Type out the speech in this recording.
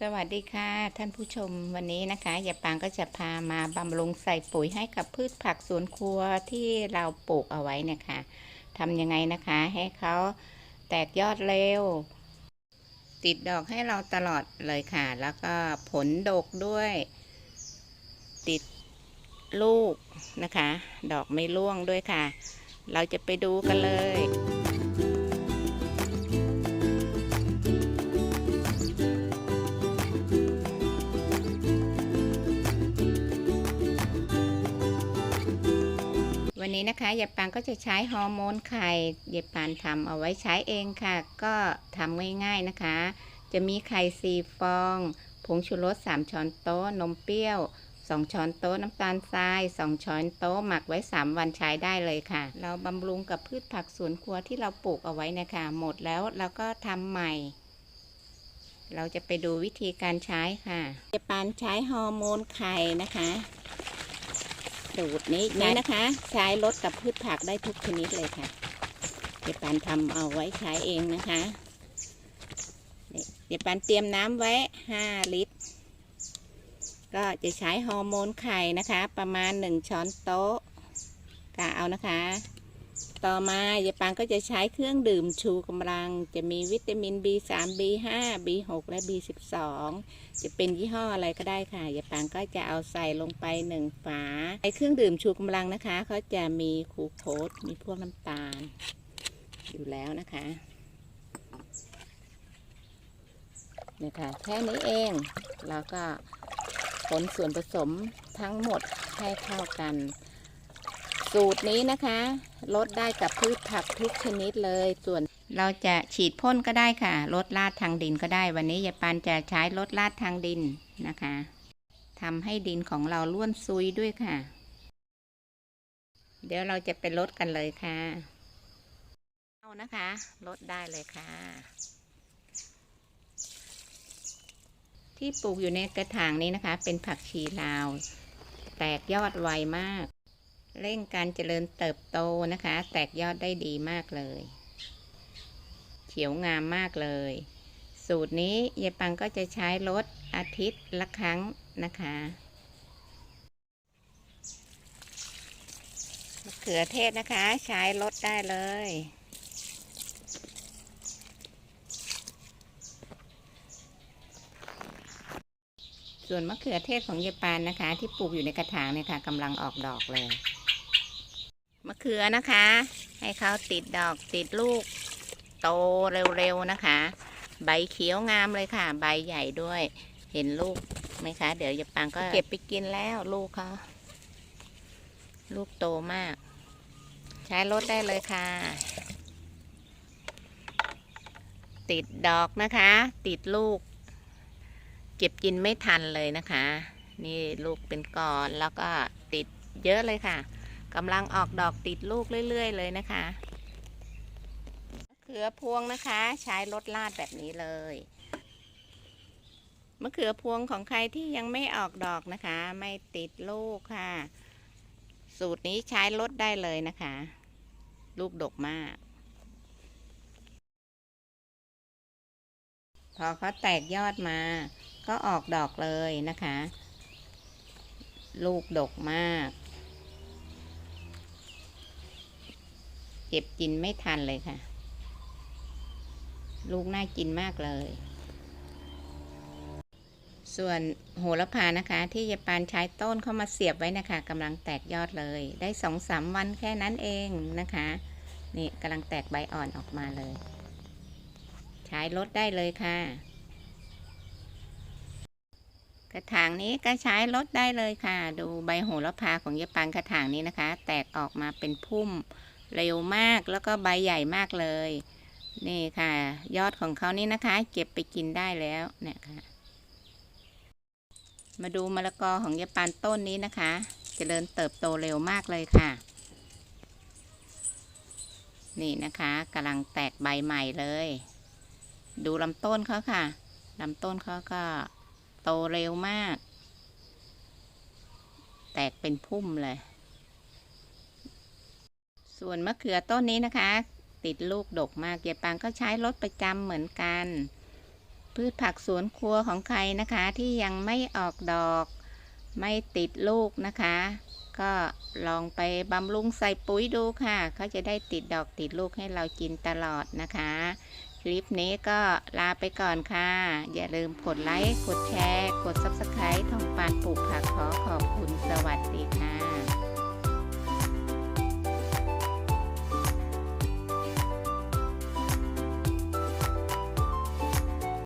สวัสดีค่ะ ท่านผู้ชมวันนี้นะคะยายปางก็จะพามาบำรุงใส่ปุ๋ยให้กับพืชผักสวนครัวที่เราปลูกเอาไว้นะคะทำยังไงนะคะ ให้เขาแตกยอดเร็ว ติดดอกให้เราตลอดเลยค่ะ แล้วก็ผลดกด้วย ติดลูกนะคะ ดอกไม่ร่วงด้วยค่ะ เราจะไปดูกันเลย นี้นะคะยายปานก็จะใช้ฮอร์โมนไข่ยายปานทำเอาไว้ใช้เองค่ะ ก็ทำง่ายๆนะคะ จะมีไข่สี่ฟองผงชูรส3ช้อนโต๊ะนมเปรี้ยว2ช้อนโต๊ะน้ำตาลทราย2ช้อนโต๊ะหมักไว้ 3 วันใช้ได้เลยค่ะ เราบำรุงกับพืชผักสวนครัวที่เราปลูกเอาไว้นะคะ หมดแล้วเราก็ทำใหม่ เราจะไปดูวิธีการใช้ค่ะยายปานใช้ฮอร์โมนไข่นะคะ สูตรนี้นี้นะคะ ใช้ลดกับพืชผักได้ทุกชนิดเลยค่ะเดี๋ยวปานทำเอาไว้ใช้เองนะคะนี่เดี๋ยวปานเตรียมน้ำไว้ 5 ลิตร ก็จะใช้ฮอร์โมนไข่นะคะ ประมาณ 1 ช้อนโต๊ะกะเอานะคะ ต่อมายายปานก็จะใช้เครื่องดื่มชูกำลัง จะมีวิตามิน B3 B5 B6 และ B12 จะเป็นยี่ห้ออะไรก็ได้ค่ะยายปางก็จะเอาใส่ลงไปหนึ่งฝาไอเครื่องดื่มชูกำลังนะคะเขาจะมีคูโคสมีพวกน้ำตาล อยู่แล้วนะคะเนี่ยค่ะแค่นี้เองแล้วก็ผลส่วนผสมทั้งหมดให้เข้ากัน สูตรนี้นะคะลดได้กับพืชผักทุกชนิดเลย ส่วนเราจะฉีดพ่นก็ได้ค่ะลดลาดทางดินก็ได้ วันนี้ยายปานจะใช้ลดลาดทางดินนะคะทำให้ดินของเราล้วนซุยด้วยค่ะ เดี๋ยวเราจะไปลดกันเลยค่ะเอานะคะลดได้เลยค่ะ ที่ปลูกอยู่ในกระถางนี้นะคะ เป็นผักชีลาว แตกยอดไวมาก เร่งการเจริญเติบโตนะคะ แตกยอดได้ดีมากเลย เขียวงามมากเลย สูตรนี้ยายปังก็จะใช้ลดอาทิตย์ละครั้งนะคะมะเขือเทศนะคะ ใช้ลดได้เลยส่วนมะเขือเทศของยายปานนะคะ ที่ปลูกอยู่ในกระถางเนี่ยค่ะกำลังออกดอกเลย มะเขือนะคะ ให้เขาติดดอกติดลูก โตเร็วๆนะคะ ใบเขียวงามเลยค่ะ ใบใหญ่ด้วย เห็นลูกไหมคะ เดี๋ยวยายปางก็เก็บไปกินแล้วลูกเขาลูกโตมาก ใช้รถได้เลยค่ะ ติดดอกนะคะ ติดลูก เก็บกินไม่ทันเลยนะคะ นี่ลูกเป็นกอนแล้วก็ติดเยอะเลยค่ะ กำลังออกดอกติดลูกเรื่อย ๆ เลยนะคะมะเขือพวงนะคะ ใช้รดลาดแบบนี้เลยมะเขือพวงของใครที่ยังไม่ออกดอกนะคะ ไม่ติดลูกค่ะ สูตรนี้ใช้ลดได้เลยนะคะ ลูกดกมาก พอเขาแตกยอดมา ก็ออกดอกเลยนะคะ ลูกดกมาก ก็บกินไม่ทันเลยค่ะ ลูกน่ากินมากเลย ส่วนโหระพานะคะ ที่ยายปานใช้ต้นเข้ามาเสียบไว้นะคะกำลังแตกยอดเลย ได้สองสามวันแค่นั้นเองนะคะ นี่กำลังแตกใบอ่อนออกมาเลย ใช้ลดได้เลยค่ะ กระถางนี้ก็ใช้ลดได้เลยค่ะ ดูใบโหระพาของยายปานกระถางนี้นะคะ แตกออกมาเป็นพุ่ม เร็วมากแล้วก็ใบใหญ่มากเลย นี่ค่ะ ยอดของเขานี่นะคะ เก็บไปกินได้แล้วเนี่ยค่ะ มาดูมะละกอของยาปานต้นนี้นะคะจเจริญเติบโตเร็วมากเลยค่ะ นี่นะคะกำลังแตกใบใหม่เลย ดูลำต้นเขาค่ะลำต้นเขาก็โตเร็วมาก แตกเป็นพุ่มเลย ส่วนมะเขือต้นนี้นะคะ ติดลูกดกมากเกียปังก็ใช้รถประจำเหมือนกัน พืชผักสวนครัวของใครนะคะ ที่ยังไม่ออกดอก ไม่ติดลูกนะคะ ก็ลองไปบำรุงใส่ปุ๋ยดูค่ะเขาจะได้ติดดอกติดลูกให้เรากินตลอดนะคะ คลิปนี้ก็ลาไปก่อนค่ะ อย่าลืมกดไลค์กดแชร์ กด Subscribe ทองปานปลูกผักขอขอบคุณสวัสดี